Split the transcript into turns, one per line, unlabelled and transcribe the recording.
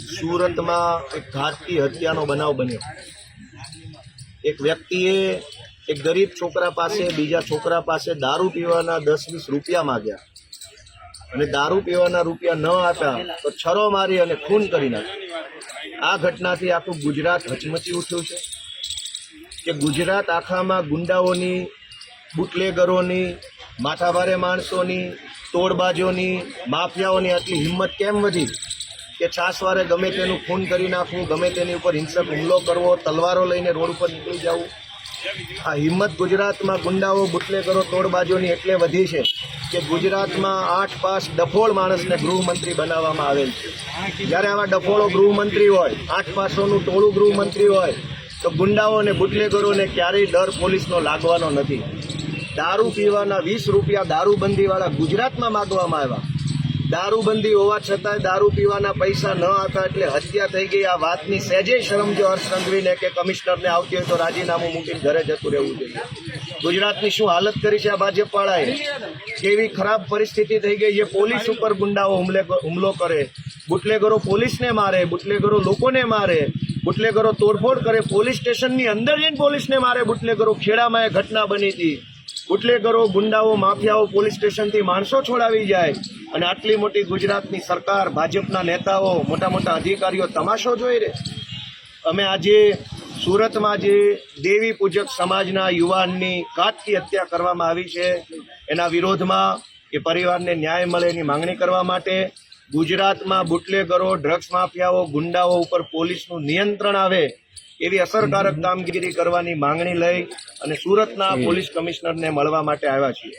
સુરતમાં એક ઘાતકી હત્યાનો બનાવ બન્યો. એક વ્યક્તિએ એક ગરીબ છોકરા પાસે, બીજા છોકરા પાસે દારૂ પીવાના દસ વીસ રૂપિયા માગ્યા. અને દારૂ પીવાના રૂપિયા ન આપ્યા તો છરો મારી અને ખૂન કરી નાખ્યું. આ ઘટનાથી આખું ગુજરાત હચમચી ઉઠ્યું છે. કે ગુજરાત આખામાં ગુંડાઓની, બુટલેગરોની, માથાભારે માણસોની, તોડબાજોની, માફિયાઓની આટલી હિંમત કેમ વધી? કે છાસવારે ગમે તેનું ખૂન કરી નાખવું, ગમે તેની ઉપર હિંસક હુમલો કરવો, તલવારો લઈને રોડ ઉપર નીકળી જવું. આ હિંમત ગુજરાતમાં ગુંડાઓ બુટલેગરો તોડબાજોની એટલે વધી છે કે ગુજરાતમાં આઠ પાસ ડફોળ માણસને ગૃહમંત્રી બનાવવામાં આવેલ છે. જ્યારે આવા ડફોળો ગૃહમંત્રી હોય, આઠ પાસોનું ટોળું ગૃહમંત્રી હોય, તો ગુંડાઓ અને બુટલેગરોને ક્યારેય ડર પોલીસનો લાગવાનો નથી. દારૂ પીવાના વીસ રૂપિયા દારૂબંધીવાળા ગુજરાતમાં માગવામાં આવ્યા. દારૂબંધી હોવા છતાંય દારૂ પીવાના પૈસા ન હતા એટલે હત્યા થઈ ગઈ. આ વાતની સહેજે શરમ જો હર્ષ સંઘવીને કે કમિશનરને આવતી હોય તો રાજીનામું મૂકીને ઘરે જતું રહેવું જોઈએ. ગુજરાતની શું હાલત કરી છે આ ભાજપવાળાએ કેવી ખરાબ પરિસ્થિતિ થઈ ગઈ છે? પોલીસ ઉપર ગુંડાઓ હુમલે હુમલો કરે. બુટલેગરો પોલીસને મારે, બુટલેગરો લોકોને મારે, બુટલેગરો તોડફોડ કરે. પોલીસ સ્ટેશનની અંદર જઈને પોલીસને મારે, બુટલેગરો ખેડામાં એ ઘટના બની હતી. બુટલેગરો, ગુંડાઓ, માફિયાઓ પોલીસ સ્ટેશનથી માણસો છોડાવી જાય અને આટલી મોટી ગુજરાતની સરકાર, ભાજપના નેતાઓ, મોટા મોટા અધિકારીઓ તમાશો જોઈ રહે. અમે આજે સુરતમાં જે દેવી પૂજક સમાજના યુવાનની કાટકી હત્યા કરવામાં આવી છે, એના વિરોધમાં એ પરિવારને ન્યાય મળે એની માંગણી કરવા માટે ગુજરાતમાં બુટલેગરો, ડ્રગ્સ માફિયાઓ, ગુંડાઓ ઉપર પોલીસનું નિયંત્રણ આવે એવી અસરકારક કામગીરી કરવાની માંગણી લઈ અને સુરતના પોલીસ કમિશનરને મળવા માટે આવ્યા છીએ.